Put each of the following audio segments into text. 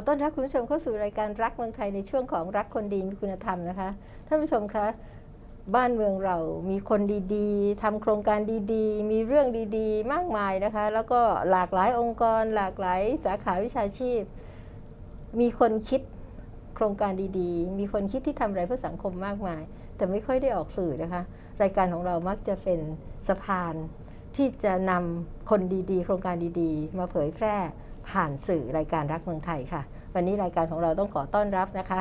ขอต้อนรับคุณผู้ชมเข้าสู่รายการรักเมืองไทยในช่วงของรักคนดีมีคุณธรรมนะคะท่านผู้ชมคะบ้านเมืองเรามีคนดีๆทำโครงการดีๆ มีเรื่องดีๆ มากมายนะคะ แล้วก็หลากหลายองค์กร หลากหลายสาขาวิชาชีพ มีคนคิดโครงการดีๆ มีคนคิดที่ทำอะไรเพื่อสังคมมากมาย แต่ไม่ค่อยได้ออกสื่อนะคะ รายการของเรามักจะเป็นสะพานที่จะนำคนดีๆ โครงการดีๆ มาเผยแพร่ผ่านสื่อรายการรักเมืองไทยค่ะ วันนี้รายการของเราต้องขอต้อนรับนะคะ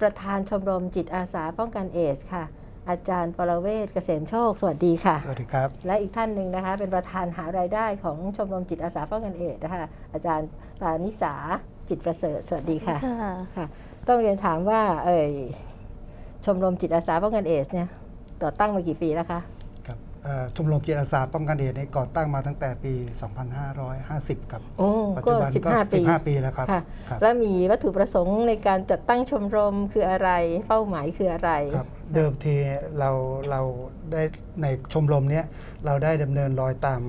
ประธานชมรมจิตอาสาป้องกันเอสค่ะ อาจารย์ปรเวศเกษมโชค สวัสดีค่ะ สวัสดีครับ และอีกท่านหนึ่งนะคะ เป็นประธานหารายได้ของชมรมจิตอาสาป้องกันเอดส์นะคะ อาจารย์ปานิสาจิตประเสริฐ สวัสดีค่ะค่ะต้องเรียนถามว่าเอ่ยชมรมจิตอาสาป้องกันเอดส์เนี่ยต่อตั้งมากี่ปีแล้วคะครับเอ่อ ชมรมจิตอาสาป้องกันเอดส์เนี่ยก่อตั้งมาตั้งแต่ปี 2550 ครับ โอ้ปัจก็จุบันก็ 15 ปี15ปีแล้วครับค่ะครับ แล้วมีวัตถุประสงค์ในการจัดตั้งชมรมคืออะไร เป้าหมายคืออะไรครับเดิมทีเราเราได้ในชมรมเนี้ยเราได้ดำเนินรอยตาม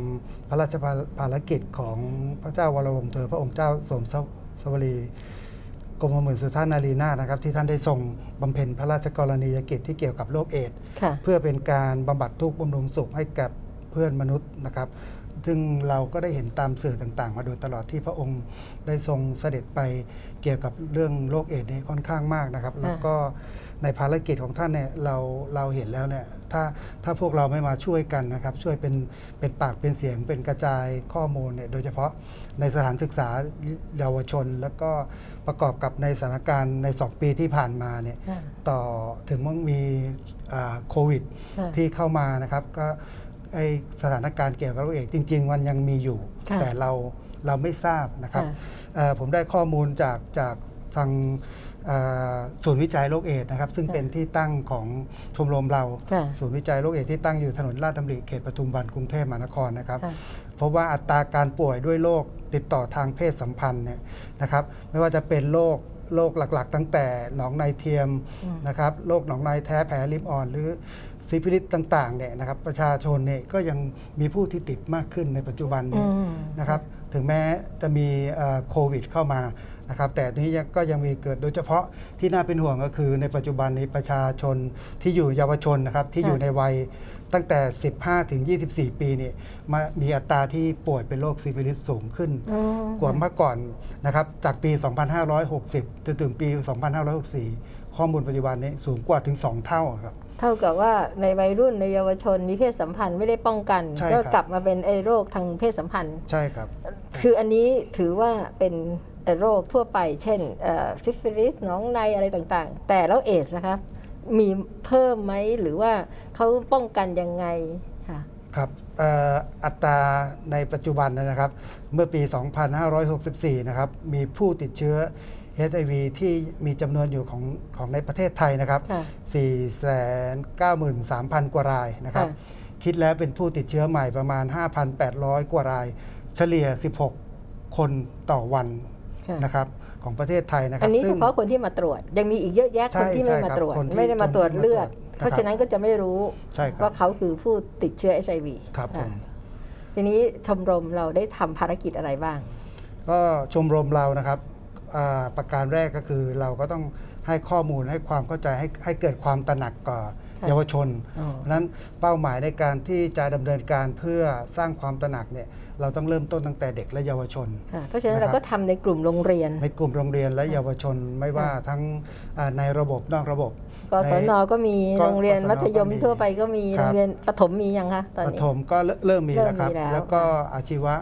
พระราชภารกิจของพระเจ้าวรวงศ์เธอพระองค์เจ้าสมสวรี กรมหมื่นสุธานารีนาถนะครับที่ท่านได้ทรงบำเพ็ญพระราชกรณียกิจที่เกี่ยวกับโรคเอดส์ค่ะ เพื่อเป็นการบำบัดทุกข์บำรุงสุขให้กับเพื่อนมนุษย์นะครับ ซึ่งเราก็ได้เห็นตามสื่อต่างๆ มาโดยตลอดที่พระองค์ได้ทรงเสด็จไปเกี่ยวกับเรื่องโรคเอดส์นี้ค่อนข้างมากนะครับ แล้วก็ในภารกิจของท่านเนี่ยเราเราเห็นแล้วเนี่ยถ้าถ้าพวกเราไม่มาช่วยกันนะครับ ช่วยเป็นเป็นปากเป็นเสียงเป็นกระจายข้อมูลเนี่ยโดยเฉพาะในสถานศึกษาเยาวชน แล้วก็ ประกอบกับในสถานการณ์ใน 2 ปีที่ผ่านมาเนี่ยค่ะ ต่อถึงมันมีอ่าโควิด ค่ะที่เข้ามานะครับก็ไอสถานการณ์เกี่ยวกับโรคเอดส์จริง ๆ มันยังมีอยู่ ค่ะแต่เราเราไม่ทราบนะครับค่ะเอ่อผมได้ข้อมูลจากจากทางเอ่อศูนย์วิจัยโรคเอดส์นะครับ ซึ่งค่ะเป็นที่ตั้งของชมรมเรา ค่ะศูนย์วิจัยโรคเอดส์ที่ตั้งอยู่ถนนลาดดำริเขตปทุมวันกรุงเทพมหานครนะครับ ค่ะ เพราะว่าอัตราการป่วยด้วยโรคติดต่อทางเพศสัมพันธ์เนี่ยนะครับ ไม่ว่าจะเป็นโรคโรคหลักๆ ตั้งแต่หนองในเทียมอืมนะครับโรคหนองในแท้แผลริมอ่อน หรือซิฟิลิสต่างๆเนี่ยนะครับประชาชนเนี่ยก็ยังมีผู้ที่ติดมากขึ้นในปัจจุบันอืนี้มนะครับถึงแม้จะมีเอ่อโควิดเข้ามานะครับแต่ทีนี้ยังก็ยังมีเกิดโดยเฉพาะที่น่าเป็นห่วงก็คือในปัจจุบันนี้ประชาชนที่อยู่เยาวชนนะครับที่อยู่ในวัย ตั้งแต่ 15 ถึง 24 ปีเนี่ยมามีอัตราที่ป่วยเป็นโรคซิฟิลิสสูงขึ้นอืมกว่าเมื่อก่อนนะครับจากปี 2560 จนถึงปี 2564 ข้อมูลปัจจุบันนี้สูงกว่าถึง 2 เท่าครับ เท่ากับว่าในวัยรุ่นในเยาวชนมีเพศสัมพันธ์ไม่ได้ป้องกันใช่ก็ครับกลับมาเป็นไอ้โรคทางเพศสัมพันธ์ ใช่ครับ คืออันนี้ถือว่าเป็นเอ่อโรคทั่วไป เช่นซิฟิลิสหนองในอะไรต่างๆ แต่แล้วเอสนะครับ มีเพิ่มไหมหรือว่าเขาป้องกันยังไงค่ะครับเอ่ออัตราในปัจจุบันนะครับ เมื่อปี 2564 นะครับ มีผู้ติดเชื้อ HIV ที่มีจำนวนอยู่ของของในประเทศไทยนะครับค่ะ493,000 กว่ารายนะครับค่ะคิดแล้วเป็นผู้ติดเชื้อใหม่ประมาณ 5,800 กว่าราย เฉลี่ย 16 คนต่อวันค่ะนะครับ ของประเทศไทยนะครัอับนนี้เฉซึ่งพาะคนที่มาตรวจ ยังมีอีกเยอะแยะใช่คนที่ไม่ใช่มาครับตรวจคนที่ไม่ได้มาตรวจคนที่เลือดมาตรวจเพราะฉะนั้นก็จะไม่รู้ใช่ครับว่าเขาคือผู้ติดเชื้อ HIV ครับผมค่ะทีนี้ชมรมเราได้ทำภารกิจอะไรบ้าง ก็ชมรมเรานะครับอ่าประการแรกก็คือเราก็ต้องให้ข้อมูลให้ความเข้าใจให้ให้เกิดความตระหนักก่อค่ะเยาวชนอ๋อเพราะฉะนั้นเป้าหมายในการที่จะดำเนินการเพื่อสร้างความตระหนักเนี่ย เราต้องเริ่มต้นตั้งแต่เด็กและเยาวชน ค่ะเพราะฉะนั้นนะครับเราก็ทำในกลุ่มโรงเรียน ในกลุ่มโรงเรียนและเยาวชนไม่ว่าทั้งอ่าในระบบนอกระบบ กศนก็มีก็โรงเรียนกศนมัธยมก็มีทั่วไปก็มีครับ โรงเรียนประถมมียังคะตอนประนี้ถมก็เริ่มเริ่มมีเริ่มแล้วครับมีแล้วแล้วก็อาชีวะ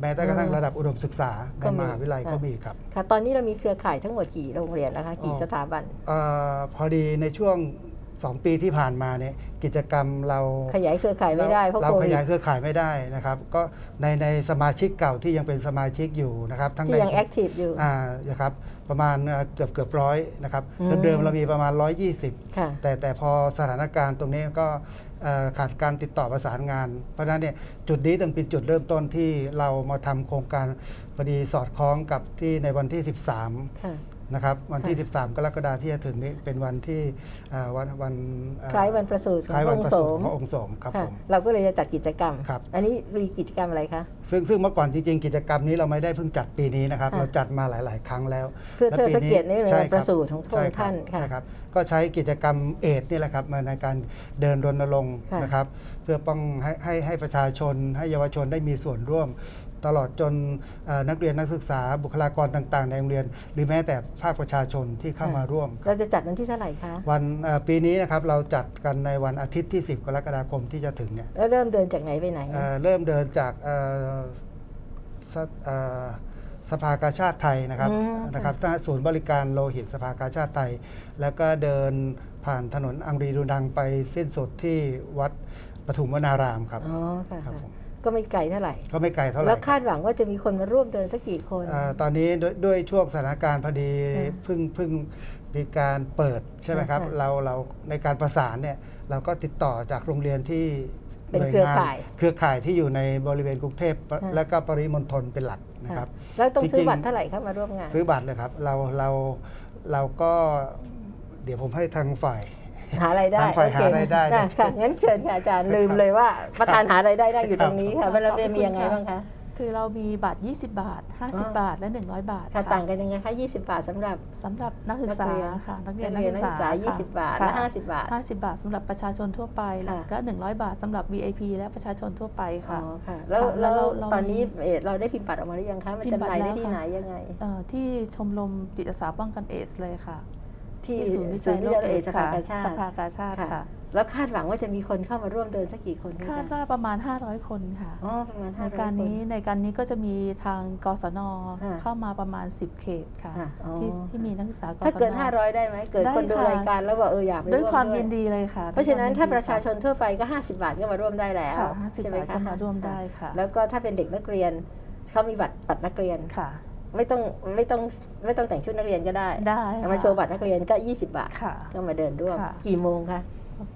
แม้แต่กระทั่งอืมระดับอุดมศึกษาก็ในมีมหาวิทยาลัยค่ะ ก็มีครับ ค่ะ ตอนนี้เรามีเครือข่ายทั้งหมดกี่โรงเรียนแล้วคะ กี่อ๋อสถาบัน เออพอดีในช่วง 2 ปีที่ผ่านมาเนี่ยกิจกรรมเราขยายเครือข่ายไม่ได้เพราะเราโคขวิดยายเครือข่ายไม่ได้นะครับ ก็ในในสมาชิกเก่าที่ยังเป็นสมาชิกอยู่นะครับทั้งที่ในยังแอคทีฟอยู่ อ่านะครับประมาณเอ่อเกือบเกือบร้อยนะครับอืม เดิมๆเรามีประมาณ 120 ค่ะ แต่แต่พอสถานการณ์ตรงนี้ก็เอ่อขาดการติดต่อประสานงาน เพราะฉะนั้นเนี่ยจุดนี้ต้องเป็นจุดเริ่มต้นที่เรามาทำโครงการพอดีสอดคล้องกับที่ในวันที่ 13 ค่ะ นะครับวันที่ 13 กรกฎาคมที่จะถึงนี้เป็นวันที่อ่าวันวันอ่คล้ายวันประสูติของคล้ายพวัระนองประค์โสสูติมของพระองค์โสมครับค่ะผม เราก็เลยจะจัดกิจกรรม ครับ อันนี้มีกิจกรรมอะไรคะ ซึ่งซึ่งเมื่อก่อนจริงๆ กิจกรรมนี้เราไม่ได้เพิ่งจัดปีนี้นะครับ ค่ะ เราจัดมาหลาย ๆ ครั้งแล้วเพื่อและเทิดปีพระเกียรติในใช่วันคปบระสูติของพระองค์ใช่ครับท่านค่ะใช่ครับ ก็ใช้กิจกรรมเอดนี่แหละครับมาในการเดินรณรงค์ค่ะนะครับ เพื่อป้องให้ให้ให้ประชาชนให้เยาวชนได้มีส่วนร่วม ตลอดจนเอ่อนักเรียนนักศึกษาบุคลากรต่าง ๆ ในโรงเรียน หรือแม้แต่ภาคประชาชนที่เข้ามาร่วม เราจะจัดวันที่เท่าไหร่คะ วันเอ่อปีนี้นะครับเราจัดกันในวันอาทิตย์ที่ 10 กรกฎาคมที่จะถึงเนี่ยแล้วเริ่มเดินจากไหนไปไหนเอ่อเริ่มเดินจากเอ่อสเอ่อสภากาชาติไทยนะครับอืมค่ะนะครับถ้าศูนย์บริการโลหิตสภากาชาติไทย แล้วก็เดินผ่านถนนอังรีดูนังไปสิ้นสุดที่วัดปฐุมวนารามครับอ๋อค่ะครับผม ก็ไม่ไกลเท่าไหร่ ก็ไม่ไกลเท่าไหร่แล้วคาดหวังว่าจะมีคนมาร่วมเดินสักกี่คนเอ่อตอนนี้ด้วยด้วยช่วงสถานการณ์พอดีค่ะเพิ่งเพิ่งมีการเปิดใช่ไหมครับค่ะเราเราในการประสานเนี่ยเราก็ติดต่อจากโรงเรียนที่เป็นหน่วยเครืองานข่ายเครือข่ายที่อยู่ในบริเวณกรุงเทพค่ะและก็ปริมณฑลเป็นหลักนะครับแล้วต้องซื้อจริงๆ บัตรเท่าไหร่ครับมาร่วมงาน ซื้อบัตรเลยครับเราเราเราก็เดี๋ยวผมให้ทางฝ่าย หารายได้ทางฝ่ายโอเคหารายได้ค่ะเนี่ยค่ะงั้นเชิญค่ะอาจารย์ลืมเลยว่าประธานหารายได้ได้อยู่ตรงนี้ค่ะครับเวลาเรียนมียังไงบ้างคะคือเรามีบัตร 20 บาทอ๋อ50 บาท และ 100 บาทค่ะต่างกันยังไงคะ 20 บาทสำหรับสำหรับนักศึกษานักเรียนค่ะนักเรียนนักเรียนนักศึกษาค่ะ20 บาทค่และ 50 บาท 50 บาทสำหรับประชาชนทั่วไปค่ะและ 100 บาทสำหรับ VIP และประชาชนทั่วไปอ๋ค่ะอค่ะ แล้วค่ะแล้แล้ววเราตอนนี้มีเอ่อเราได้พิมพ์บัตรออกมาหรือยังคะ มันพิมพ์จำหน่ายบัตรได้แล้วที่ค่ะไหนยังไงเอ่อที่ชมรมจิตอาสาป้องกันเอดส์เลยค่ะ ที่ที่ศูศูนนย์ย์วิวิจัจัยยโรโรคคเอเอดดส์ส์สภาค่ะกาชาติสภากาชาติค่ะค่ะ แล้วคาดหวังว่าจะมีคนเข้ามาร่วมเดินสักกี่คนคะอาคาจาดรย์ว่าประมาณ 500 คนค่ะอ๋อประมาณในห้าร้อยการคนนี้ในการนี้ก็จะมีทางกศนค่ะเข้ามาประมาณ 10 เขตค่ะค่ะอ๋อที่ที่มีนักศึกษากศนถ้าเกิน 500 ได้ไหมเกิดได้คนดูค่ะรายการแล้วว่าเอออยากไปด้วยร่วมความด้ยินดีเลยค่ะ เพราะฉะนั้นด้วยถ้าควมประชาชนทั่วไปก็ 50 บาทก็มาร่วมได้แล้วค่ะ50ใช่ไหมบาทคะก็มาร่วมได้ค่ะ แล้วก็ถ้าเป็นเด็กนักเรียนเขามีบัตรบัตรนักเรียนค่ะ ไม่ต้องไม่ต้องไม่ต้องแต่งชุดนักเรียนก็ได้ได้เอามาโชว์บัตรนักเรียนก็ 20 บาทค่ะก็มาเดินร่วมค่ะ กี่โมงคะ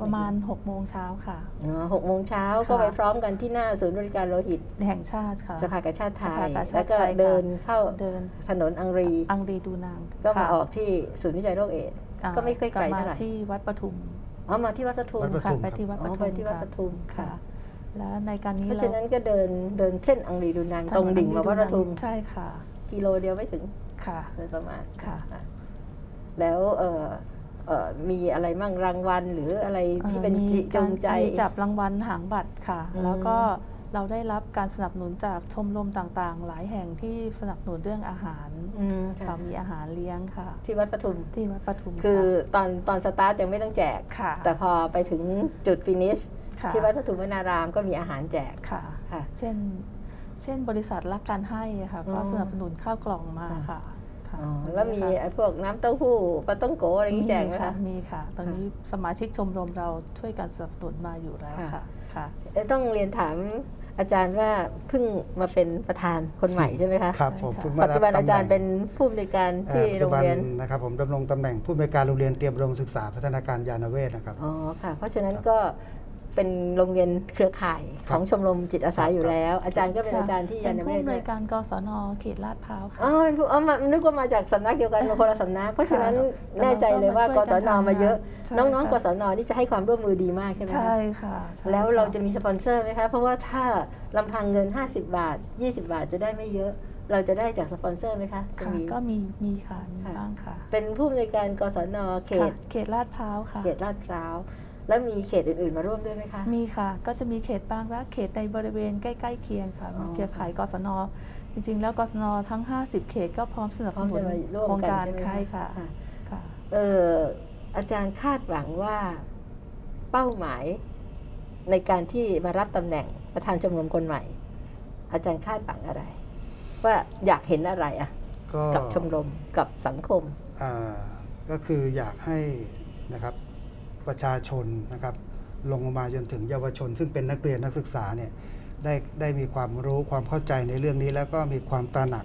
ประมาณ6โมงเช้าค่ะ อ๋อหกโมงเช้าค่ะก็ไปพร้อมกันที่หน้าศูนย์บริการโลหิต แห่งชาติค่ะ สภากาชาติไทสย ภากาชาติแล้วก็ไทยค่ะเดินเข้าเดินถนนอังรี อังรีดูนางก็มาค่ะออกที่ศูนย์วิจัยโรคเอดส์ อ่าก็ไม่ค่อยไกลเท่าไหร่บมที่วัดปทุมอ๋อมาที่วัดปทุมวัดปค่ะทุมไปที่วัดอ๋ปอทุมไปที่วัดค่ะปทุมค่ะและในการนี้เพราะเราฉะนั้นก็เดินเดินเส้นอังรีดูนังตรงดิ่งมาวัดปทุม ใช่ค่ะ กิโลเดียวไม่ถึงค่ะโดยประมาณค่ะอ่แล้วเอ่อเอ่อมีอะไรมั่งรางวัลหรืออะไรที่เป็นอ่อจิมีจูงใจการมีจับรางวัลหางบัตรค่ะอืมแล้วก็เราได้รับการสนับสนุนจากชมรมต่างๆ หลายแห่งที่สนับสนุนเรื่องอาหารอืมค่ะค่ะมีอาหารเลี้ยงค่ะ ที่วัดปทุมที่วัดปทุม คือะะตอนตอนสตาร์ทยังไม่ต้องแจกค่ะ แต่พอไปถึงจุดฟินิชค่ะที่วัดปทุมวนารามก็มีอาหารแจกค่ะค่ะเช่น เช่นบริษัทรักการให้อะค่ะอ๋อก็สนับสนุนข้าวกล่องมาค่ะค่ะค่ะอ๋อตรงนี้แล้วมีค่ะไอ้พวกน้ำเต้าหู้ปลาต้องโกอะไรอย่างนี้แจกไหมค่ะคะมีค่ะ ตอนนี้สมาชิกชมรมเราช่วยกันสนับสนุนมาอยู่แล้วค่ะค่ะค่ะเอ๊ะต้องเรียนถามอาจารย์ว่าเพิ่งมาเป็นประธานคนใหม่ใช่ไหมคะครับผมเพิ่งมาปัจจุบันตำอาแหจารย์เป็นผู้อำนวยการเอ่ที่อปัจโรจุงบันเรียนนะครับผมดำรงตำแหน่งผู้อำนวยการโรงเรียนเตรียมอุดมศึกษาพัฒนาการยานเวศนะครับอ๋อค่ะ เพราะฉะนั้นครับก็ เป็นโรงเรียนเครือข่ายคขรับองชมรมจิตอาสาครับอยู่แล้ว อาจารย์ก็เป็นค่ะอาจารย์ที่เป็ยานนเวผู้ศอำนด้ววยยการกศนเขตลาดพร้าวค่ะอ๋อเป็นผู้อ๋อมานึกว่ามาจากสำนักเดียวกันมาคนละสำนัก เพราะฉะนั้นค่ะแน่ใจเลยว่ากศนมาเยอะใช่น้องๆกค่ะศนนี่จะให้ความร่วมมือดีมากใช่ไหมคะใช่ค่ะใช่แล้วเราค่จะมีสปอนเซอร์ไหมคะ เพราะว่าถ้าลำพังเงิน 50 บาท 20 บาทจะได้ไม่เยอะเราจะได้จากสปอนเซอร์ไหมคะจะค่ะมีก็มีมีค่ะมีค่ะบ้างค่ะ เป็นผู้อำนวยการกศนเขค่ะตเขตลาดพร้าวค่ะ เขตลาดพร้าว แล้วมีเขตอื่นๆมาร่วมด้วยไหมคะ มีค่ะ ก็จะมีเขตบางรักเขตในบริเวณใกล้ๆเคียงค่ะอ๋อมีเครือข่ายกศน จริงๆ แล้วกศนทั้ง 50 เขตก็พร้อมสนับพร้อสมนุจะนมาร่วมโครงกันการใช่ไหมใช่ค่ะค่ะค่ะ เอออาจารย์คาดหวังว่าเป้าหมายในการที่มารับตำแหน่งประธานชมรมคนใหม่ อาจารย์คาดหวังอะไร ว่าอยากเห็นอะไรอะก็กับชมรมกับสังคม อ่าก็คืออยากให้นะครับ ประชาชนนะครับลงมาจนถึงเยาวชน ซึ่งเป็นนักเรียนนักศึกษาเนี่ยได้ได้มีความรู้ความเข้าใจในเรื่องนี้ แล้วก็มีความตระหนัก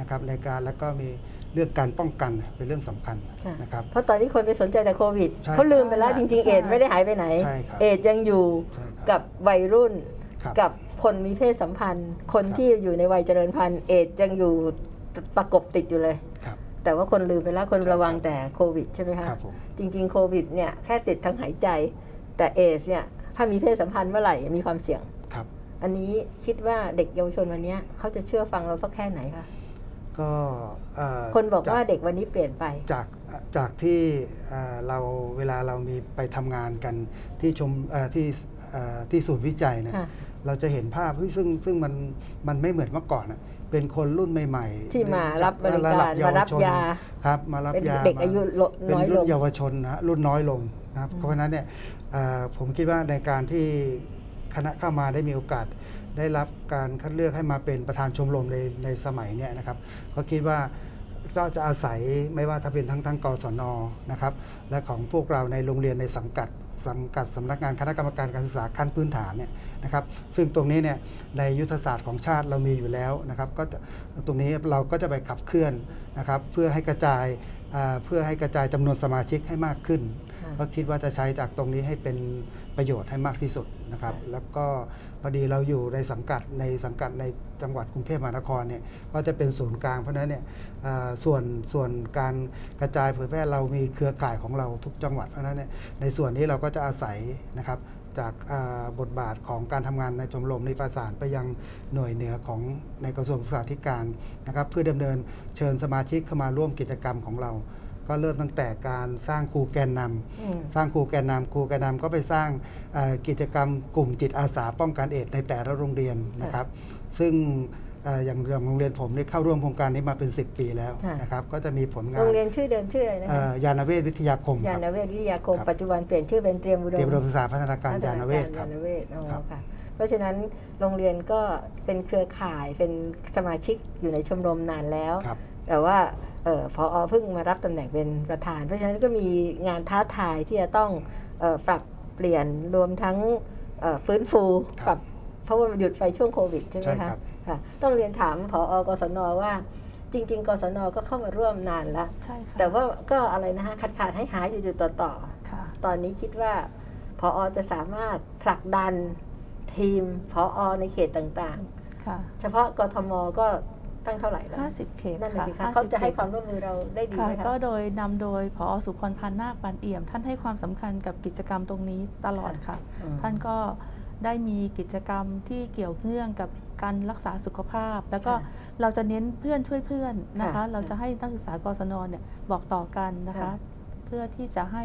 นะครับในการแล้วก็มีเรื่องการป้องกันเป็นเรื่องสำคัญค่ะนะครับเพราะตอนนี้คนไปสนใจแต่โควิดใช่เขาลืมไปแล้วใช่จริงๆใช่เอดส์ไม่ได้หายไปไหนใช่ครับเอดส์ยังอยู่ใช่ครับกับวัยรุ่นครับกับคนมีเพศสัมพันธ์ คนครับที่อยู่ในวัยเจริญพันธุ์ เอดส์ยังอยู่ประกบติดอยู่เลยครับแต่ว่าคนลืมไปแล้วคนระวังแต่โควิดใช่ไหมคะครับผมจริง ๆ โควิดเนี่ยแค่ติดทางหายใจ แต่เอสเนี่ยถ้ามีเพศสัมพันธ์เมื่อไหร่มีความเสี่ยงครับ อันนี้คิดว่าเด็กเยาวชนวันเนี้ยเขาจะเชื่อฟังเราสักแค่ไหนคะก็เอ่อคนบอกจว่าเด็กวันนี้เปลี่ยนไป จากจากที่เอ่อเราเวลาเรามีไปทำงานกันที่ชมเอ่อที่เอ่อที่ศูนย์วิจัยเนะค่ะเราจะเห็นภาพเฮ้ยซึ่งซึ่งมันมันไม่เหมือนเมื่อก่อนอะ เป็นคนรุ่นใหม่ๆที่มารับบริะการดัมารับเวชนยาครับมารับเป็นยาเด็กมาอายุลดเป็นน้อยลรุ่นงเยาวชนนะฮะรุ่นน้อยลงนะครับอืมเพราะฉะนั้นเนี่ยเอ่อผมคิดว่าในการที่คณะเข้ามาได้มีโอกาสได้รับการคัดเลือกให้มาเป็นประธานชมรมในในสมัยเนี้ยนะครับก็คิดว่าก็จะอาศัยไม่ว่าถ้าเป็นทั้งทั้งกศนนะครับและของพวกเราในโรงเรียนในสังกัด สังกัดสำนักงานคณะกรรมการการศึกษาขั้นพื้นฐานเนี่ยนะครับซึ่งตรงนี้เนี่ยในยุทธศาสตร์ของชาติเรามีอยู่แล้วนะครับก็ตรงนี้เราก็จะไปขับเคลื่อนนะครับเพื่อให้กระจายเพื่อให้กระจายจำนวนสมาชิกให้มากขึ้น ก็คิดว่าจะใช้จากตรงนี้ให้เป็นประโยชน์ให้มากที่สุดนะครับค่ะแล้วก็พอดีเราอยู่ในสังกัดในสังกัดในจังหวัดกรุงเทพมหานครเนี่ยก็จะเป็นศูนย์กลางเพราะฉะนั้นเนี่ยอ่าส่วนส่วนการกระจายเผยแพร่เรามีเครือข่ายของเราทุกจังหวัดเพราะฉะนั้นเนี่ยในส่วนนี้เราก็จะอาศัยนะครับจากอ่าบทบาทของการทำงานในชมรมในประสานไปยังหน่วยเหนือของในกระทรวงศึกษาธิการนะครับ เพื่อดำเนินเชิญสมาชิกเข้ามาร่วมกิจกรรมของเรา ก็เริ่มตั้งแต่การสร้างครูแกนนำอืมสร้างครูแกนนำครูแกนนำก็ไปสร้างเอ่อกิจกรรมกลุ่มจิตอาสาป้องกันเอดส์ในแต่ละโรงเรียนนะครับ ซึ่งเอ่ออย่างอย่างโรงเรียนผมนี่เข้าร่วมโครงการนี้มาเป็น 10 ปีแล้วค่ะนะครับก็จะมีผลงานโรงเรียนชื่อเดิมชื่ออะไรนะเอ่คะอยานเวศวิทยาคมคยารับนเวศวิทยาคมครับปัจจุบันเปลี่ยนชื่อเป็นเตรียมอุดมเตรียมอุดมศึกษาพัฒนาการยานเวศครับยานเวศอ๋อครับค่ะเพราะฉะนั้นโรงเรียนก็เป็นเครือข่ายเป็นสมาชิกอยู่ในชมรมนานแล้วครับแต่ว่าเออพอเพิ่งมารับตำแหน่งเป็นประธาน เพราะฉะนั้นก็มีงานท้าทายที่จะต้องเออปรับเปลี่ยนรวมทั้งเอ่อฟื้นฟูครับปรับเพราะว่ามันหยุดไฟช่วงโควิดใช่ไหมใช่คะครับค่ะต้องเรียนถามผอกศนว่าจริง ๆ กศนก็เข้ามาร่วมนานแล้วใช่ค่ะแต่ว่าก็อะไรนะคะขาดขาดให้หาอยู่อยู่ต่อต่อๆค่ะตอนนี้คิดว่าพออจะสามารถผลักดันทีมพออในเขตต่างค่ะๆเฉพาะกทมก็ ตั้งเท่าไหร่แล้ว50 เขตนั่นแหละค่ะสิคะ50เขาจะให้ขตความร่วมมือเราได้ดีค่ะไหมคะก็โดยนำโดยพอสุพรพันธ์นาคปานเอี่ยม ท่านให้ความสำคัญกับกิจกรรมตรงนี้ตลอดค่ะอืมท่านก็ได้มีกิจกรรมที่เกี่ยวเนื่องกับการรักษาสุขภาพ แล้วก็ค่ะเราจะเน้นเพื่อนช่วยเพื่อนนะคะค่ะเราจะให้นักศึกษากศนเนี่ยบอกต่อกันนะคะค่ะเพื่อที่จะให้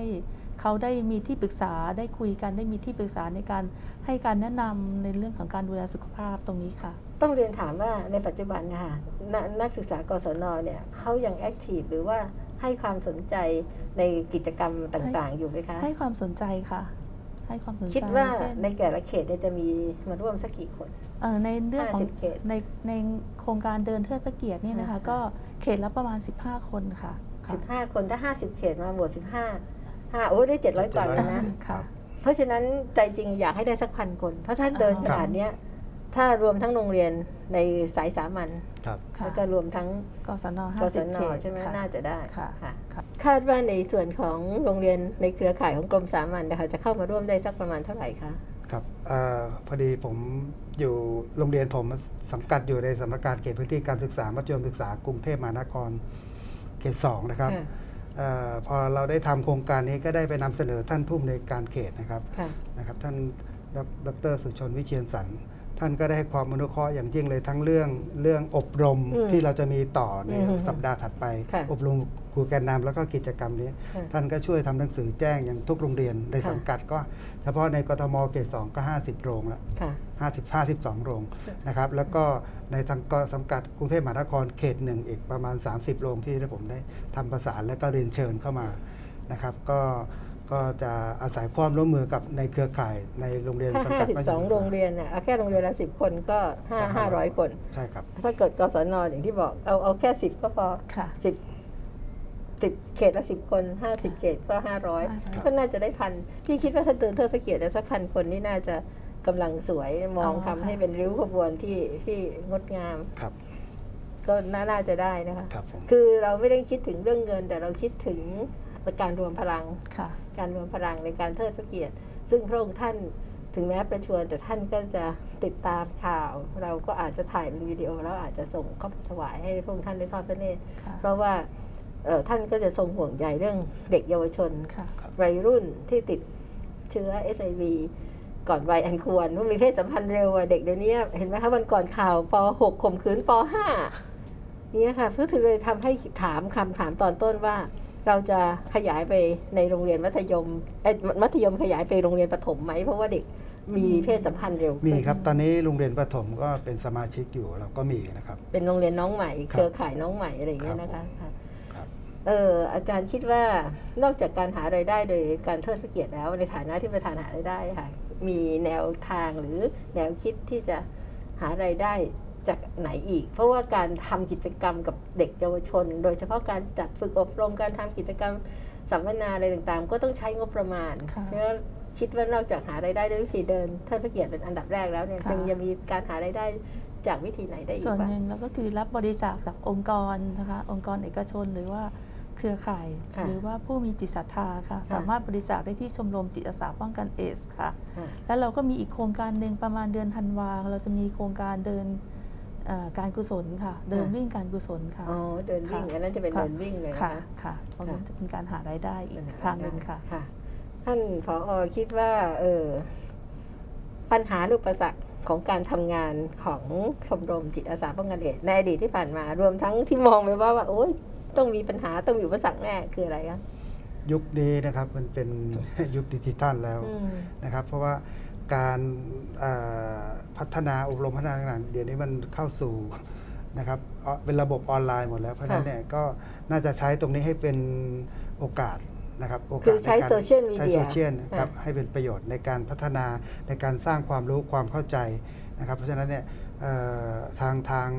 เขาได้มีที่ปรึกษาได้คุยกันได้มีที่ปรึกษาในการให้การแนะนำในเรื่องของการดูแลสุขภาพตรงนี้ค่ะ ต้องเรียนถามว่าในปัจจุบันนะคะนนักศึกษากศนเนี่ยเขายังแอคทีฟหรือว่าให้ความสนใจในกิจกรรมต่างๆ อยู่ไหมคะ ให้ความสนใจค่ะ ให้ความสนใจคิดว่าเช่นในแต่ละเขตเนี่ยจะมีมาร่วมสักกี่คนเอ่อในเรื่องของ50เขตในในโครงการเดินเทิดพระเกียรตินี่นะคะอ่าฮะก็เขตละประมาณ 15 คนค่ะค่ะ 15 คนถ้า 50 เขตมาบวก15 5โอ้ได้ 700กว่าแล้วนะค่ะเพราะฉะนั้นใจจริงอยากให้ได้สักพันคน เพราะถ้าเดินอ๋อขนาดเนี้ย ถ้ารวมทั้งโรงเรียนในสายสามัญครับค่ะแล้วก็รวมทั้งกศนกศ50นเขตใช่ไหมค่ะ น่าจะได้ค่ะ ค่ะค่ะ คาดว่าในส่วนของโรงเรียนในเครือข่ายของกรมสามัญนะคะจะเข้ามาร่วมได้สักประมาณเท่าไหร่คะ ครับเออพอดีผมอยู่โรงเรียนผมสังกัดอยู่ในสำนักการเขตพื้นที่การศึกษามัธยมศึกษากรุงเทพมหานครเขตสองนะครับค่ะเออพอเราได้ทำโครงการนี้ก็ได้ไปนำเสนอท่านผู้อำนวยการเขตนะครับค่ะ นะครับ ท่านดดรสุชนวิเชียนสัน ท่านก็ได้ให้ความอนุเคราะห์อย่างยิ่งเลยทั้งเรื่องเรื่องอบรมอืมที่เราจะมีต่อในอืมสัปดาห์ถัดไป ค่ะอบรมครูแกนนำแล้วก็กิจกรรมนี้ ค่ะท่านก็ช่วยทำหนังสือแจ้งอย่างทุกโรงเรียนในค่ะ สังกัดก็ เฉพาะในกทมเขตสองก็ 50 โรงละ ค่ะ 50 52 โรงนะครับแล้วก็ในทางกสังกัดกรุงเทพมหานครเขตหนึ่งอีกประมาณ 30 โรงที่ผมได้ทำประสานและก็เรียนเชิญเข้ามานะครับก็ ก็จะอาศัยความร่วมมือกับในเครือข่ายในโรงเรียนถ้า สังกัดมัธยมศึกษ52 โรงเรียนน่ะเอาแค่โรงเรียนละ 10 คนก็ 5 500 คน ใช่ครับ ถ้าเกิดกศนอย่างที่บอกเอาเอาแค่ 10 ก็พอ ค่ะสิบสิบเขตละสิบคนห้าสิบเขตก็ห้าร้อย500 ก็น่าจะได้พันพี่คิดว่าถ้าเดินเทิดพระเกียรติได้สักพันคนนี่น่าจะกำลังสวยมองอ๋อทำค่ะ ให้เป็นริ้วขบวนที่ที่งดงาม ครับ ก็น่าน่าจะได้นะคะ ครับผม คือเราไม่ได้คิดถึงเรื่องเงินแต่เราคิดถึง การรวมพลังค่ะการรวมพลังในการเทิดพระเกียรติ ซึ่งพระองค์ท่านถึงแม้ประชวรแต่ท่านก็จะติดตามข่าว เราก็อาจจะถ่ายเป็นวิดีโอแล้วอาจจะส่งเข้าถวายให้พระองค์ท่านได้ทอดพระเนตรค่ะเพราะว่าเอ่อท่านก็จะทรงห่วงใยเรื่องเด็กเยาวชนค่ะวัยรุ่นที่ติดเชื้อ HIV ก่อนวัยอันควรว่ามีเพศสัมพันธ์เร็วอะเด็กเดี๋ยวนี้เห็นไหมคะวันก่อนข่าวป .6 ข่มขืนป .5 เนี่ยค่ะเพื่อถึงเลยทำให้ถามคำถามตอนต้นว่า เราจะขยายไปในโรงเรียนมัธยมเอ้ยมัธยมขยายไปโรงเรียนประถมไหม เพราะว่าเด็กมีเพศสัมพันธ์เร็วขึ้นมีครับตอนนี้โรงเรียนประถมก็เป็นสมาชิกอยู่เราก็มีนะครับ เป็นโรงเรียนน้องใหม่ครับเครือข่ายน้องใหม่อะไรอย่างเงี้ยครับนะคะค่ะครับเอออาจารย์คิดว่านอกจากการหารายได้โดยการเทิดพระเกียรติแล้วในฐานะที่ประธานหารายได้ค่ะ มีแนวทางหรือแนวคิดที่จะหารายได้ จากไหนอีก เพราะว่าการทำกิจกรรมกับเด็กเยาวชน โดยเฉพาะการจัดฝึกอบรมการทำกิจกรรมสัมมนาอะไรต่างๆ ก็ต้องใช้งบประมาณค่ะเพราะฉะนั้นคิดว่านอกจากหารายได้ด้วยวิธีเดินเทิดพระเกียรติเป็นอันดับแรกแล้วเนี่ยค่ะจึงยังมีการหารายได้จากวิธีไหนได้อีส่กวนบ้างหนึ่งเราก็คือรับบริจาคจากองค์กรนะคะองค์กรเอกชนหรือว่าเครือข่ายค่ะหรือว่าผู้มีจิตศรัทธาค่ะ สามารถบริจาคได้ที่ชมรมจิตอาสาป้องกันเอดสค่ะค่ะ แล้วเราก็มีอีกโครงการหนึ่งประมาณเดือนธันวาเราจะมีโครงการเดินเอ่อ การกุศลค่ะ เดินวิ่งการกุศลค่ะ อ๋อ เดินวิ่งค่ะอันนั้นจะเป็นค่ะเดินวิ่งเลยนะค่ะคะค่ะเพราะมันจะเป็นการหารายได้อีกปัญทางหนึ่งค่ะค่ะท่านผออคิดว่า เออ ปัญหาหรืออุปสรรคของการทำงานของชมรมจิตอาสาป้องกันเอดส์ในอดีตที่ผ่านมา รวมทั้งที่มองไปว่าว่าโอ๊ยต้องมีปัญหาต้องมีอุปสรรคแน่คืออะไรคะยุคนี้นะครับมันเป็นยุคดิจิทัลแล้วอืมนะครับ เพราะว่า การเอ่อพัฒนาอบรมพัฒนาต่างๆเดี๋ยวนี้มันเข้าสู่นะครับเอ่อเป็นระบบออนไลน์หมดแล้ว เพราะฉะนั้นค่ะเนี่ยก็น่าจะใช้ตรงนี้ให้เป็นโอกาสนะครับโอกาสคือใช้นการโซเชียลมีใช้เดียโซเชียลครับค่ะให้เป็นประโยชน์ในการพัฒนาในการสร้างความรู้ความเข้าใจนะครับ เพราะฉะนั้นเนี่ยเอ่อทางทาง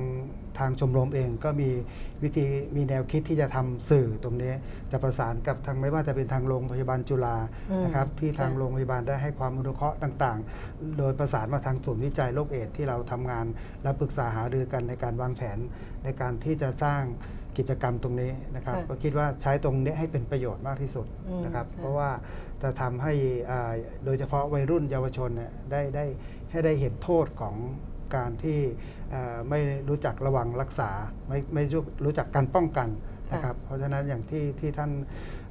ทางชมรมเองก็มีวิธีมีแนวคิดที่จะทำสื่อตรงนี้ จะประสานกับทางไม่ว่าจะเป็นทางโรงพยาบาลจุฬาอืมนะครับที่ทางค่ะโรงพยาบาลได้ให้ความอนุเคราะห์ต่างๆ โดยประสานมาทางศูนย์วิจัยโรคเอดส์ที่เราทำงาน และปรึกษาหารือกันในการวางแผนในการที่จะสร้างกิจกรรมตรงนี้นะครับค่ะก็คิดว่าใช้ตรงนี้ให้เป็นประโยชน์มากที่สุดอืมนะครับค่ะเพราะว่าจะทำให้อ่าโดยเฉพาะวัยรุ่นเยาวชนเนี่ยได้ได้ให้ได้เห็นโทษของ การที่อ่าไม่รู้จักระวังรักษา ไม่ไม่รู้รู้จักการป้องกันนะครับ เพราะฉะนั้นอย่างที่ที่ท่าน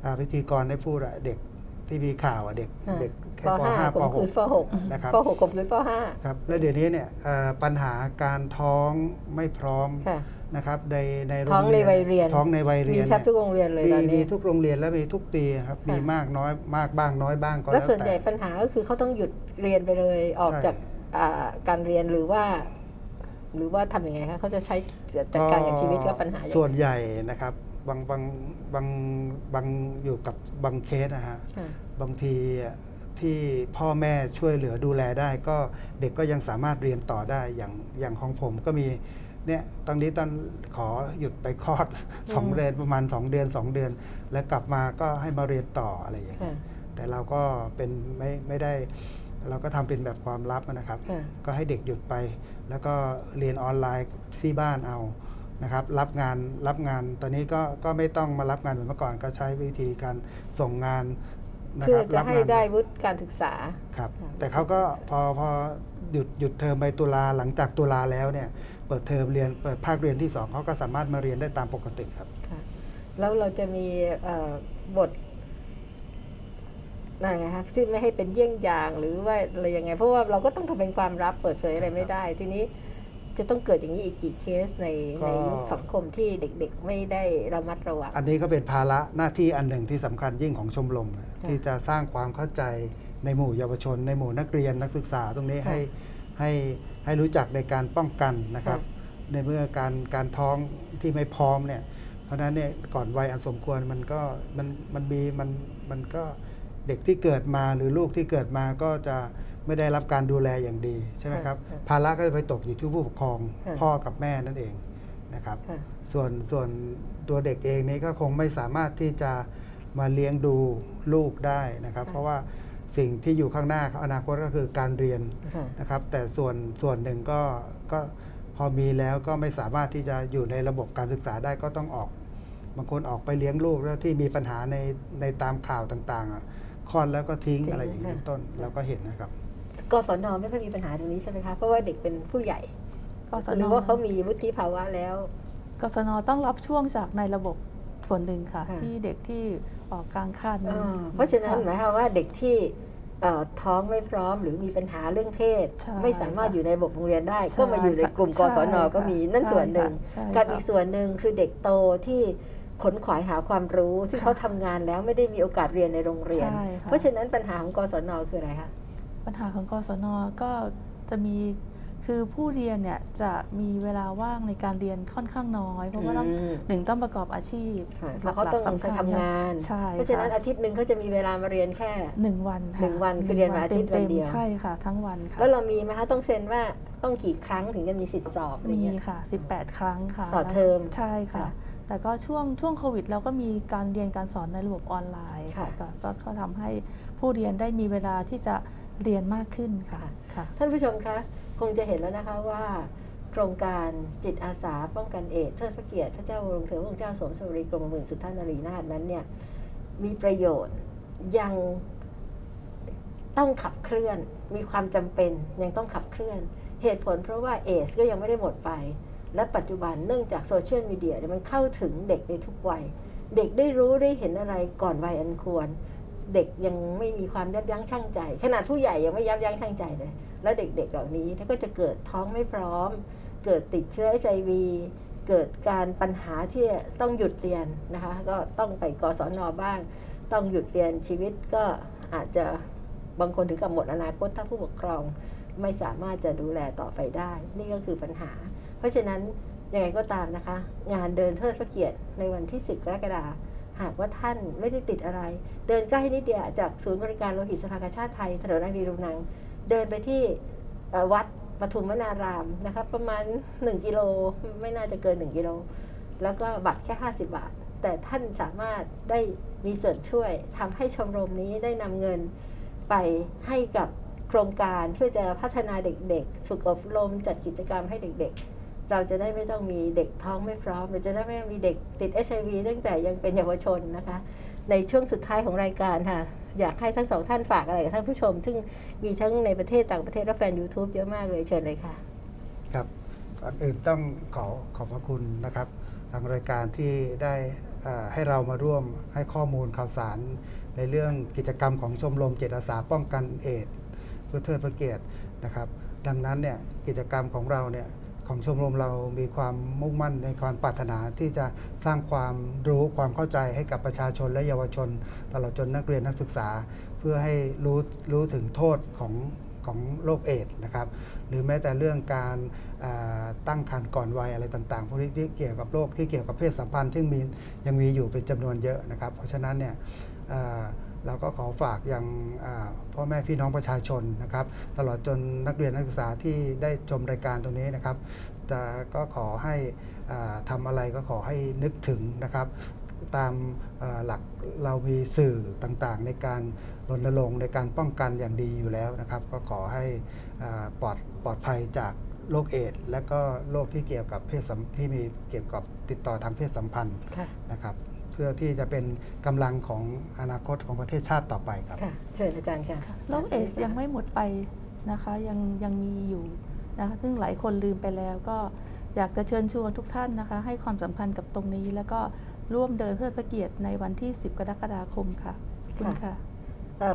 อ่าพิธีกรได้พูดอะเด็กที่มีข่าวอะเด็กค่ะเด็กแค่ปปห้า .5 ปข่มขืนปหก .6 นะครับปหกข่มขืนปห้าครับและเดี๋ยวนี้เนี่ยเอ่อปัญหาการท้องไม่พร้อมค่ะนะครับในในโรท้องงในวัยเรียนท้องในวัยเรีมียนแทบทุกโรงเรียนเลยมีตอนมีนี้ทุกโรงเรียนและมีทุกปีครับค่ะมีมากน้อยมากบ้างน้อยบ้างก็แล้แล้ววส่วนใหญ่แต่ปัญหาก็คือเขาต้องหยุดเรียนไปเลยออกใช่จากอ่า การเรียนหรือว่า หรือว่าทำยังไงคะเขาจะใช้จัดการกับชีวิตกับปัญหาอย่างส่วไรนใหญ่นะครับบางบางบางบางอยู่กับบางเคสนะฮะค่ะบางทีที่พ่อแม่ช่วยเหลือดูแลได้ ก็เด็กก็ยังสามารถเรียนต่อได้อย่างอย่างของผมก็มีเนี่ยตอนนี้ตอนขอหยุดไปคลอดสองอืมเดือนประมาณ 2 เดือน 2 เดือน แล้วกลับมาก็ให้มาเรียนต่ออะไรอย่างเงี้ยค่ะแต่เราก็เป็นไม่ไม่ได้ เราก็ทำเป็นแบบความลับนะครับค่ะก็ให้เด็กหยุดไป แล้วก็เรียนออนไลน์ที่บ้านเอานะครับรับงานรับงานตอนนี้ก็ก็ไม่ต้องมารับงานเหมือนเมื่อก่อนก็ใช้วิธีการส่งงานนะเพื่คอรับจะรับให้งานได้วุฒิการศึกษาครับค่ะแต่เขาก็พอพอหยุดหยุดเทอมไปตุลาหลังจากตุลาแล้วเนี่ยเปิดเทอมเรียนเปิดภาคเรียนที่สองเขาก็สามารถมาเรียนได้ตามปกติครับค่ะแล้วเราจะมีเอ่อบท อะไรคะที่ไม่ให้เป็นเยี่ยงอย่างหรือว่าอะไรยังไง เพราะว่าเราก็ต้องทำเป็นความลับเปิดเผยอะไรไม่ได้ ทีนี้จะต้องเกิดอย่างนี้อีกกี่เคสในก็ในยุคสังคมที่เด็กๆ ไม่ได้ระมัดระวัง อันนี้ก็เป็นภาระหน้าที่อันหนึ่งที่สำคัญยิ่งของชมรมนะค่ะที่จะสร้างความเข้าใจในหมู่เยาวชน ในหมู่นักเรียนนักศึกษาตรงนี้ค่ะให้ให้ให้รู้จักในการป้องกันนะครับค่ในเมื่อการการท้องที่ไม่พร้อมเนี่ยเพราะฉะนั้นเนี่ยก่อนวัยอันสมควรมันก็มันมันมีมันมันก็ เด็กที่เกิดมาหรือลูกที่เกิดมาก็จะไม่ได้รับการดูแลอย่างดีใช่ไหมครับค่ะภาระก็จะไปตกอยู่ที่ผู้ปกครองค่ะพ่อกับแม่นั่นเองนะครับ ค่ะส่วนส่วนตัวเด็กเองนี้ก็คงไม่สามารถที่จะมาเลี้ยงดูลูกได้นะครับ ค่ะ เพราะว่าสิ่งที่อยู่ข้างหน้าเขาอนาคตก็คือการเรียน ค่ะ นะครับแต่ส่วนส่วนหนึ่งก็ก็พอมีแล้วก็ไม่สามารถที่จะอยู่ในระบบการศึกษาได้ก็ต้องออก บางคนออกไปเลี้ยงลูกแล้วที่มีปัญหาในในตามข่าวต่างๆอะ คลอดแล้วก็ทิ้งทิ้งอะไรอย่างนี้ค่ะเป็นต้นเราก็เห็นนะครับกศนไม่ค่อยมีปัญหาตรงนี้ใช่ไหมคะเพราะว่าเด็กเป็นผู้ใหญ่กศหนรือว่าเขามีวุฒิภาวะแล้วกศนต้องรับช่วงจากในระบบส่วนหนึ่งค่ะค่ะที่เด็กที่ออกกลางคันอ่าเพราะฉะนั้นหค่มายความว่าเด็กที่เอ่อท้องไม่พร้อมหรือมีปัญหาเรื่องเพศใช่ไม่สามารถค่ะอยู่ในระบบโรงเรียนได้ใช่ก็มาอยู่ในกลุ่มกค่ะศนก็มีใช่นั่นค่ะส่วนหนึ่งใช่กับค่ะอีกส่วนหนึ่งคือเด็กโตที่ ขนขวายหาความรู้ที่ค่ะเขาทำงานแล้วไม่ได้มีโอกาสเรียนในโรงเรียนใช่ค่ะเพราะฉะนั้นปัญหาของกศนคืออะไรคะปัญหาของกศนก็จะมีคือผู้เรียนเนี่ยจะมีเวลาว่างในการเรียนค่อนข้างน้อย เพราะว่าต้องอืมหนึ่งต้องประกอบอาชีพค่ะหแล้วลัเขากต้องๆสำไปคัญทำงานใช่เพราะฉะนั้นค่อาทิตย์หนึ่งเขาจะมีเวลามาเรียนแค่หนึ่งวันค่ะหนึ่งวันคือเรียนวันอาทิตย์วันเดียวใช่ค่ะ ทั้งวันค่ะแล้วเรามีไหมคะต้องเซ็นว่าต้องกี่ครั้งถึงจะมีสิทธิ์สอบอะไรมีเงี้ยค่ะ 18 ครั้งค่ะ ต่อเทอมใช่ค่ะค่ะ แต่ก็ช่วงช่วงโควิด เราก็มีการเรียนการสอนในระบบออนไลน์ค่ะค่ะก็ก็ก็ทำให้ผู้เรียนได้มีเวลาที่จะเรียนมากขึ้นค่ะค่ะค่ะ ท่านผู้ชมคะคงจะเห็นแล้วนะคะว่าโครงการจิตอาสาป้องกันเอดส์เทิดพระเกียรติพระเจ้าหลวงเธอพระองค์เจ้าสมสวรีกรมหมื่นสุทธานารีนาถนั้นเนี่ยมีประโยชน์ยังต้องขับเคลื่อน มีความจำเป็นยังต้องขับเคลื่อน เหตุผลเพราะว่าเอสก็ยังไม่ได้หมดไป และปัจจุบันเนื่องจากโซเชียลมีเดียมันเข้าถึงเด็กในทุกวัย เด็กได้รู้ได้เห็นอะไรก่อนวัยอันควร เด็กยังไม่มีความยับยั้งชั่งใจ ขนาดผู้ใหญ่ยังไม่ยับยั้งชั่งใจเลย แล้วเด็กๆเหล่านี้ก็จะเกิดท้องไม่พร้อม เกิดติดเชื้อ HIV เกิดการปัญหาที่ต้องหยุดเรียนนะคะก็ต้องไปกศนบ้าง ต้องหยุดเรียนชีวิตก็อาจจะบางคนถึงกับหมดอนาคตถ้าผู้ปกครองไม่สามารถจะดูแลต่อไปได้ นี่ก็คือปัญหา เพราะฉะนั้นยังไงก็ตามนะคะ งานเดินเทิดพระเกียรติในวันที่ 10 กรกฎาคมหากว่าท่านไม่ได้ติดอะไร เดินใกล้นิดเดียวจากศูนย์บริการโลหิตสภากาชาติไทยถนนอังรีดูนัง เดินไปที่วัดปทุมวนารามนะคะประมาณ 1 กิโลไม่น่าจะเกิน 1 กิโล แล้วก็บัตรแค่ 50 บาท แต่ท่านสามารถได้มีส่วนช่วยทำให้ชมรมนี้ได้นำเงินไปให้กับโครงการเพื่อจะพัฒนาเด็กๆฝึกอบรมจัดกิจกรรมให้เด็กๆ เราจะได้ไม่ต้องมีเด็กท้องไม่พร้อมเราจะได้ไม่ต้องมีเด็กติด HIV ตั้งแต่ยังเป็นเยาวชนนะคะ ในช่วงสุดท้ายของรายการค่ะ อยากให้ทั้งสองท่านฝากอะไรกับท่านผู้ชม ซึ่งมีทั้งในประเทศต่างประเทศและแฟน YouTube เยอะมากเลยเชิญเลยค่ะ ครับก่อนอื่นต้องขอขอบพระคุณนะครับ ทางรายการที่ได้ให้เรามาร่วมให้ข้อมูลข่าวสาร ในเรื่องกิจกรรมของชมรมเจตอาสาป้องกันเอดเพื่อเทิดพระเกียรตินะครับ ดังนั้นเนี่ยกิจกรรมของเราเนี่ย ของชมรมเรามีความมุ่งมั่นในความปรารถนาที่จะสร้างความรู้ความเข้าใจให้กับประชาชนและเยาวชน ตลอดจนนักเรียนนักศึกษา เพื่อให้รู้รู้ถึงโทษของของโรคเอดส์นะครับหรือแม้แต่เรื่องการตั้งครรภ์ก่อนวัยอะไรต่างๆพวกนี้ที่เกี่ยวกับโรคที่เกี่ยวกับเพศสัมพันธ์ที่มียังมีอยู่เป็นจำนวนเยอะนะครับ เพราะฉะนั้นเนี่ย เราก็ขอฝากยังอ่าพ่อแม่พี่น้องประชาชนนะครับ ตลอดจนนักเรียนนักศึกษาที่ได้ชมรายการตรงนี้นะครับแต่ก็ขอให้อ่าทำอะไรก็ขอให้นึกถึงนะครับตามเอ่อหลักเรามีสื่อต่างๆ ในการรณรงค์ในการป้องกันอย่างดีอยู่แล้วนะครับ ก็ขอให้อ่าปลอดปลอดภัยจากโรคเอดส์และก็โรคที่เกี่ยวกับเพศสัมที่มีเกี่ยวกับติดต่อทางเพศสัมพันธ์ค่ะนะครับเพื่อที่จะเป็นกำลังของอนาคตของประเทศชาติต่อไปครับ ค่ะ เชิญอาจารย์ค่ะ โรคเอดส์ยังไม่หมดไปนะคะยังยังมีอยู่นะคะซึ่งหลายคนลืมไปแล้วก็อยากจะเชิญชวนทุกท่านนะคะ ให้ความสำคัญกับตรงนี้ แล้วก็ร่วมเดินเพื่อพระเกียรติในวันที่ 10 กรกฎาคมค่ะขอบคุณค่ะเอ่อ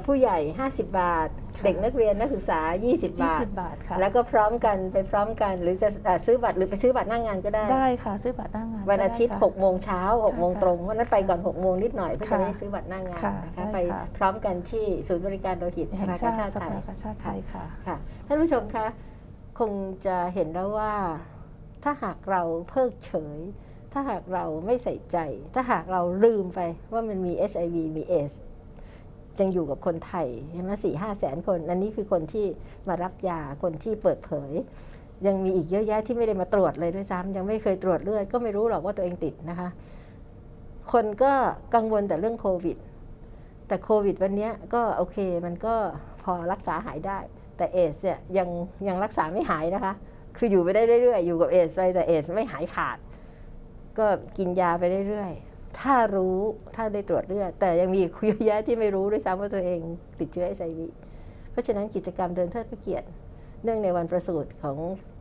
ผู้ใหญ่ 50 บาทค่ะเด็กนักเรียนนักศึกษา 20 บาท 20 บาทค่ะ แล้วก็พร้อมกันไปพร้อมกันหรือจะเอ่อซื้อบัตรหรือไปซื้อบัตรหน้างงานก็ได้ ได้ค่ะ ซื้อบัตรหน้างานวันอาทิตย์ก็ได้ค่ะ6โมงเช้า6โมงใช่ค่ะตรงวันนั้นไปก่อน6โมงนิดหน่อยเพื่อจะค่ะได้ซื้อบัตรหน้างงานค่ะนะคะได้ไปค่ะพร้อมกันที่ศูนย์บริการโลหิตสแห่งภากาชาติชาติสไทยภากาชาติไทยค่ะค่ะท่านผู้ชมคะคงจะเห็นแล้วว่า ถ้าหากเราเพิกเฉย ถ้าหากเราไม่ใส่ใจ ถ้าหากเราลืมไปว่ามันมี HIV มีเอส ยังอยู่กับคนไทยใช่ไหมสี่ห้าแสนคน อันนี้คือคนที่มารับยาคนที่เปิดเผย ยังมีอีกเยอะแยะที่ไม่ได้มาตรวจเลยด้วยซ้ำยังไม่เคยตรวจเลือดก็ไม่รู้หรอกว่าตัวเองติดนะคะ คนก็กังวลแต่เรื่องโควิด แต่โควิดวันนี้ก็โอเคมันก็พอรักษาหายได้ แต่เอสเนี่ยยังยังรักษาไม่หายนะคะ คืออยู่ไปได้เรื่อยๆ อยู่กับเอสไปแต่เอสไม่หายขาด ก็กินยาไปเรื่อยๆ ถ้ารู้ถ้าได้ตรวจเลือดแต่ยังมีเยอะแยะที่ไม่รู้ด้วยซ้ำว่าตัวเองติดเชื้อ HIV เพราะฉะนั้นกิจกรรมเดินเทิดพระเกียรติ เนื่องในวันประสูติของ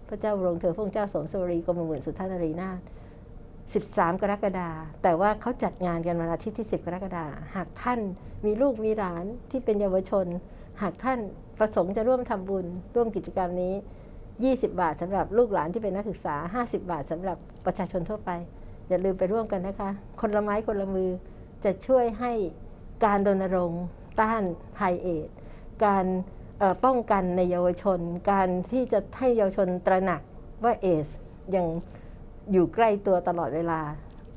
พระเจ้าบรมเธอพระองค์เจ้าสมสวรีกรมหมื่นสุทธานารีนาถ13 กรกฎาคมแต่ว่าเขาจัดงานกันวันอาทิตย์ที่ 10 กรกฎาคมหากท่านมีลูกมีหลานที่เป็นเยาวชน หากท่านประสงค์จะร่วมทำบุญ ร่วมกิจกรรมนี้ 20 บาทสำหรับลูกหลานที่เป็นนักศึกษา 50 บาทสำหรับประชาชนทั่วไป อย่าลืมไปร่วมกันนะคะ คนละไม้คนละมือจะช่วยให้การรณรงค์ต้านภัยเอดการป้องกันในเยาวชน การที่จะให้เยาวชนตระหนักว่าเอสยังอยู่ใกล้ตัวตลอดเวลา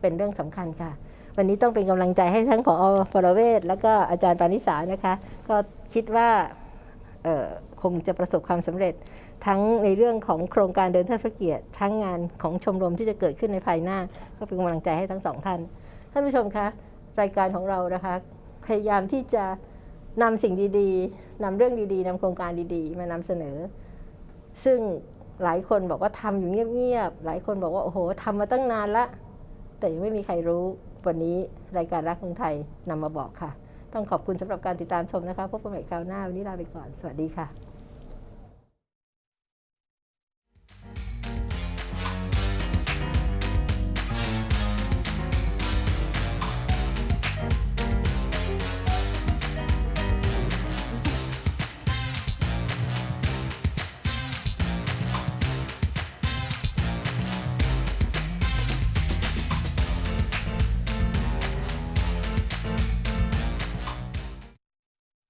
เป็นเรื่องสำคัญค่ะ วันนี้ต้องเป็นกำลังใจให้ทั้งผอปรเวศแล้วก็อาจารย์ปานิสานะคะ ก็คิดว่าคงจะประสบความสำเร็จ ทั้งในเรื่องของโครงการเดินเทิดพระเกียรติ ทั้งงานของชมรมที่จะเกิดขึ้นในภายหน้า ก็เป็นกำลังใจให้ทั้งสองท่าน ท่านผู้ชมคะรายการของเรานะคะ พยายามที่จะนำสิ่งดีๆนำเรื่องดีๆนำโครงการดีๆ มานำเสนอ ซึ่งหลายคนบอกว่าทำอยู่เงียบๆหลายคนบอกว่าโอ้โหทำมาตั้งนานละ แต่ยังไม่มีใครรู้วันนี้รายการรักเมืองไทยนำมาบอกค่ะ ต้องขอบคุณสำหรับการติดตามชมนะคะ พบกันใหม่คราวหน้า วันนี้ลาไปก่อน สวัสดีค่ะ